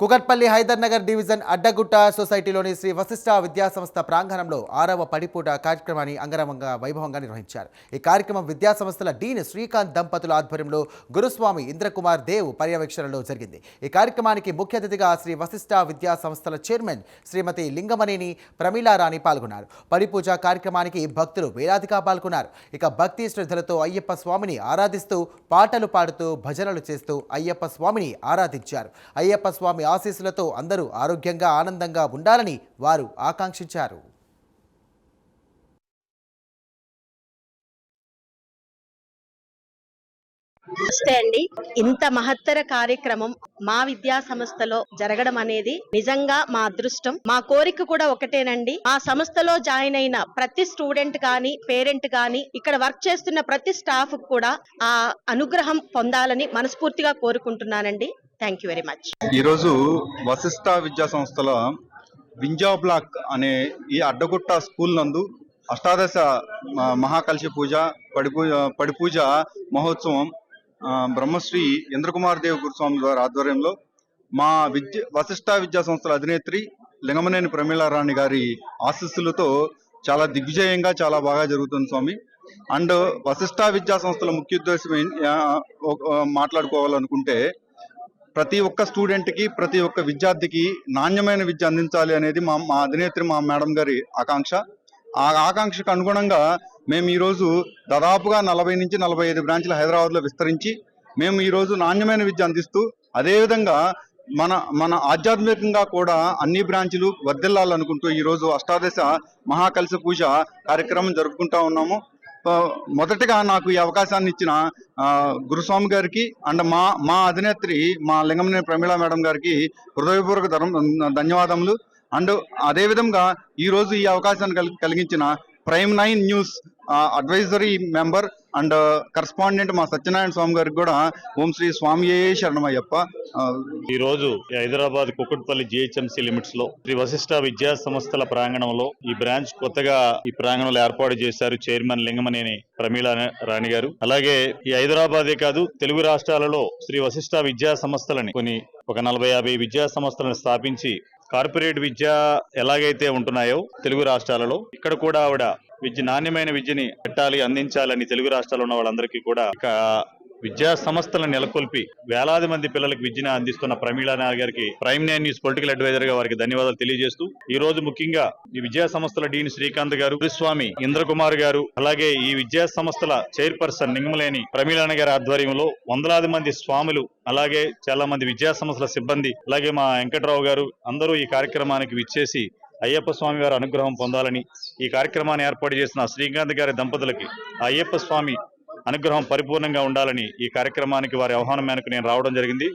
Kukatpally Hyder Nagar division Addagutta సొసైటీలోని శ్రీ వశిష్ఠ విద్యాసంస్థ ప్రాంగణంలో ఆరవ పడిపూట కార్యక్రమాన్ని అంగరంగంగా వైభవంగా నిర్వహించారు. ఈ కార్యక్రమం విద్యాసంస్థల డీన్ శ్రీకాంత్ దంపతుల ఆధ్వర్యంలో గురుస్వామి ఇంద్రకుమార్ దేవ్ పర్యవేక్షణలో జరిగింది. ఈ కార్యక్రమానికి ముఖ్య అతిథిగా శ్రీ వశిష్ఠ విద్యాసంస్థల చైర్మన్ శ్రీమతి లింగమనేని ప్రమీలారాణి పాల్గొన్నారు. పడిపూజ కార్యక్రమానికి భక్తులు వేలాదిగా పాల్గొన్నారు. ఇక భక్తి శ్రద్ధలతో అయ్యప్ప స్వామిని ఆరాధిస్తూ పాటలు పాడుతూ భజనలు చేస్తూ అయ్యప్ప స్వామిని ఆరాధించారు. అయ్యప్ప స్వామి ఆశీస్సులతో అందరూ ఆరోగ్యంగా ఆనందంగా ఉండాలని వారు ఆకాంక్షించారు. నమస్తే అండి. ఇంత మహత్తర కార్యక్రమం మా విద్యా సంస్థలో జరగడం అనేది నిజంగా మా అదృష్టం. మా కోరిక కూడా ఒకటేనండి. మా సంస్థలో జాయిన్ అయిన ప్రతి స్టూడెంట్ కానీ పేరెంట్ కానీ ఇక్కడ వర్క్ చేస్తున్న ప్రతి స్టాఫ్ కూడా ఆ అనుగ్రహం పొందాలని మనస్ఫూర్తిగా కోరుకుంటున్నానండి. Thank you very much. ఈరోజు వశిష్ట విద్యా సంస్థల వింజా బ్లాక్ అనే ఈ అడ్డగుట్ట స్కూల్ నందు అష్టాదశ ఆ, పూజ పడి పూజ పడి పూజ మహోత్సవం బ్రహ్మశ్రీ ఇంద్రకుమార్ దేవ్ గురుస్వామి గారి ఆధ్వర్యంలో మా విద్య వశిష్ట విద్యా సంస్థల అధినేత్రి లింగమనేని ప్రమీలారాణి గారి ఆశీస్సులతో చాలా దిగ్విజయంగా చాలా బాగా జరుగుతుంది స్వామి. అండ్ వశిష్ట విద్యా సంస్థల ముఖ్య ఉద్దేశం మాట్లాడుకోవాలనుకుంటే ప్రతి ఒక్క స్టూడెంట్కి ప్రతి ఒక్క విద్యార్థికి నాణ్యమైన విద్య అందించాలి అనేది మా మా అధినేత్రి మా మేడం గారి ఆకాంక్ష. ఆ ఆకాంక్షకు అనుగుణంగా మేము ఈరోజు దాదాపుగా నలభై నుంచి నలభై ఐదు బ్రాంచ్లు హైదరాబాద్లో విస్తరించి మేము ఈ రోజు నాణ్యమైన విద్య అందిస్తూ అదేవిధంగా మన మన ఆధ్యాత్మికంగా కూడా అన్ని బ్రాంచ్లు వర్దిల్లాలనుకుంటూ ఈరోజు అష్టాదశ మహాకలశ పూజ కార్యక్రమం జరుపుకుంటా ఉన్నాము. మొదటగా నాకు ఈ అవకాశాన్ని ఇచ్చిన గురుస్వామి గారికి అండ్ మా మా అధినేత్రి మా లింగమనేని ప్రమీళ మేడం గారికి హృదయపూర్వక ధర్మ ధన్యవాదములు. అండ్ అదేవిధంగా ఈ రోజు ఈ అవకాశాన్ని కలి కలిగించిన prime nine news advisory member and correspondent మా సత్యనారాయణ స్వామి గారికి కూడా ఓం శ్రీ స్వామియే శరణమయ్యప్ప. ఈరోజు ఈ రోజు హైదరాబాద్ కుక్కట్పల్లి జిహెచ్ఎంసీ లిమిట్స్లో శ్రీ వశిష్ట విద్యా సంస్థల ప్రాంగణంలో ఈ బ్రాంచ్ కొత్తగా ఈ ప్రాంగణంలో ఏర్పాటు చేశారు చైర్మన్ లింగమనేని ప్రమీళ రాణి గారు అలాగే ఈ హైదరాబాదే కాదు తెలుగు రాష్ట్రాలలో శ్రీ వశిష్ట విద్యా సంస్థలని కొన్ని ఒక నలభై యాభై విద్యా సంస్థలను స్థాపించి కార్పొరేట్ విద్య ఎలాగైతే ఉంటున్నాయో తెలుగు రాష్ట్రాలలో ఇక్కడ కూడా ఆవిడ విద్య నాణ్యమైన విద్యని పెట్టాలి అందించాలని తెలుగు రాష్ట్రాల్లో ఉన్న వాళ్ళందరికీ కూడా విద్యా సంస్థలను నెలకొల్పి వేలాది మంది పిల్లలకు విద్యను అందిస్తున్న ప్రమీళ నాయర్ గారికి ప్రైమ్ నైన్ న్యూస్ పొలిటికల్ అడ్వైజర్గా వారికి ధన్యవాదాలు తెలియజేస్తూ ఈ రోజు ముఖ్యంగా ఈ విద్యా సంస్థల డీన్ శ్రీకాంత్ గారు గురుస్వామి ఇంద్రకుమార్ గారు అలాగే ఈ విద్యా సంస్థల చైర్పర్సన్ నింగమలేని ప్రమీలాన గారి ఆధ్వర్యంలో వందలాది మంది స్వాములు అలాగే చాలా మంది విద్యా సంస్థల సిబ్బంది అలాగే మా వెంకట్రావు గారు అందరూ ఈ కార్యక్రమానికి విచ్చేసి అయ్యప్ప స్వామి వారి అనుగ్రహం పొందాలని ఈ కార్యక్రమాన్ని ఏర్పాటు చేసిన శ్రీకాంత్ గారి దంపతులకి అయ్యప్ప స్వామి అనుగ్రహం పరిపూర్ణంగా ఉండాలని ఈ కార్యక్రమానికి వారి ఆహ్వానం మేరకు నేను రావడం జరిగింది.